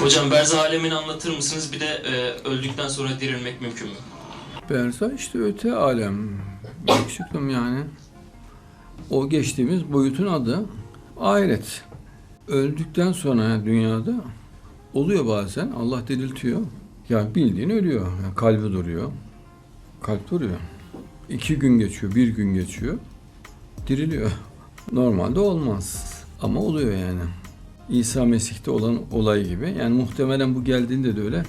Hocam berzah alemini anlatır mısınız? Bir de e, öldükten sonra dirilmek mümkün mü? Berza işte öte alem. Yakışıklım yani. O geçtiğimiz boyutun adı ahiret. Öldükten sonra dünyada oluyor bazen. Allah diriltiyor. Yani bildiğin ölüyor. Yani kalbi duruyor. Kalp duruyor. İki gün geçiyor, bir gün geçiyor. Diriliyor. Normalde olmaz. Ama oluyor yani. İsa Mesih'te olan olay gibi. Yani muhtemelen bu geldiğinde de öyle.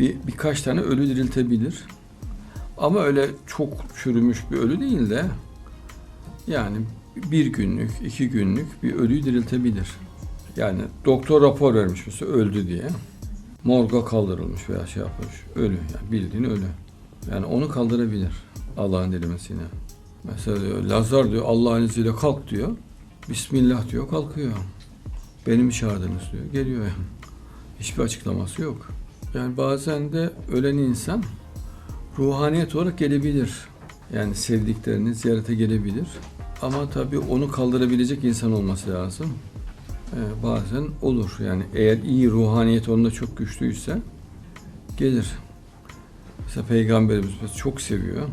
Bir, birkaç tane ölü diriltebilir. Ama öyle çok çürümüş bir ölü değil de yani bir günlük, iki günlük bir ölüyü diriltebilir. Yani doktor rapor vermiş mesela öldü diye. Morga kaldırılmış veya şey yapmış. Ölü yani bildiğin ölü. Yani onu kaldırabilir Allah'ın dilemesiyle. Mesela diyor Lazar diyor Allah'ın izniyle kalk diyor. Bismillah diyor kalkıyor. Beni mi çağırdınız diyor. Geliyor yani. Hiçbir açıklaması yok. Yani bazen de ölen insan ruhaniyet olarak gelebilir. Yani sevdiklerini ziyarete gelebilir. Ama tabii onu kaldırabilecek insan olması lazım. Ee, bazen olur. Yani eğer iyi ruhaniyet onda çok güçlüyse gelir. Mesela Peygamberimiz çok seviyor.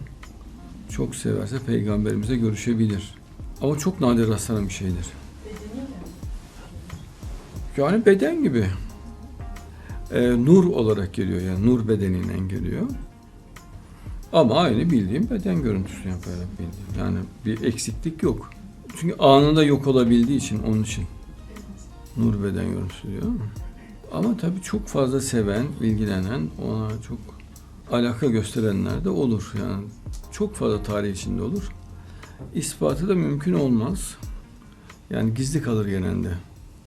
Çok severse Peygamberimize görüşebilir. Ama çok nadir rastlanan bir şeydir. Yani beden gibi. Ee, nur olarak geliyor yani nur bedeniyle geliyor. Ama aynı bildiğim beden görüntüsü yaparak bildiğim. Yani bir eksiklik yok. Çünkü anında yok olabildiği için onun için nur beden görüntüsü diyor. Ama tabii çok fazla seven, ilgilenen, ona çok alaka gösterenler de olur. Yani çok fazla tarih içinde olur. İspatı da mümkün olmaz. Yani gizli kalır genelde.